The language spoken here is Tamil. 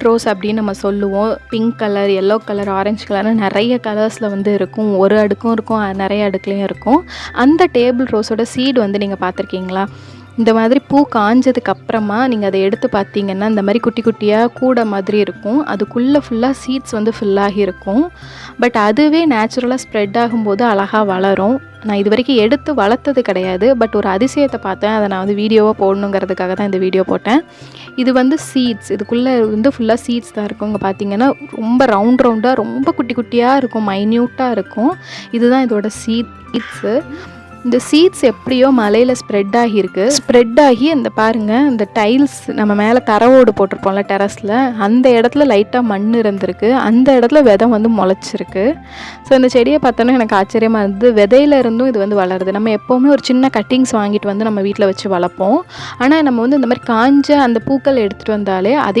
டேபிள் ரோஸ் அப்படின்னு நம்ம சொல்லுவோம். Pink colour yellow colour orange கலர்னு நிறைய கலர்ஸில் வந்து இருக்கும். ஒரு அடுக்கும் இருக்கும் நிறைய அடுக்குலையும் இருக்கும். அந்த டேபிள் ரோஸோட சீடு வந்து நீங்கள் பார்த்துருக்கீங்களா? இந்த மாதிரி பூ காஞ்சதுக்கு அப்புறமா நீங்கள் அதை எடுத்து பார்த்தீங்கன்னா இந்த மாதிரி குட்டி குட்டியாக கூடை மாதிரி இருக்கும். அதுக்குள்ளே ஃபுல்லாக சீட்ஸ் வந்து ஃபில்லாகி இருக்கும். பட் அதுவே நேச்சுரலாக ஸ்ப்ரெட் ஆகும்போது அழகாக வளரும். நான் இது வரைக்கும் எடுத்து வளர்த்தது கிடையாது. பட் ஒரு அதிசயத்தை பார்த்தேன். அதை நான் வந்து வீடியோவாக போடணுங்கிறதுக்காக தான் இந்த வீடியோ போட்டேன். இது வந்து சீட்ஸ் இதுக்குள்ளே வந்து ஃபுல்லாக சீட்ஸ் தான் இருக்கும். இங்கே பார்த்தீங்கன்னா ரொம்ப ரவுண்ட் ரவுண்டாக ரொம்ப குட்டி குட்டியாக இருக்கும். மைன்யூட்டாக இருக்கும். இதுதான் இதோட சீட்ஸு இந்த சீட்ஸ் எப்படியோ மலையில் ஸ்ப்ரெட் ஆகியிருக்கு. ஸ்ப்ரெட் ஆகி இந்த பாருங்க இந்த டைல்ஸ் நம்ம மேலே தரவோடு போட்டிருப்போம்ல டெரஸில் அந்த இடத்துல லைட்டாக மண் இருந்திருக்கு. அந்த இடத்துல விதை வந்து முளைச்சிருக்கு. ஸோ இந்த செடியை பார்த்தோன்னா எனக்கு ஆச்சரியமாக இருந்தது. விதையில இருந்தும் இது வந்து வளருது. நம்ம எப்போவுமே ஒரு சின்ன கட்டிங்ஸ் வாங்கிட்டு வந்து நம்ம வீட்டில் வச்சு வளர்ப்போம். ஆனால் நம்ம வந்து இந்த மாதிரி காஞ்ச அந்த பூக்கள் எடுத்துகிட்டு வந்தாலே அதே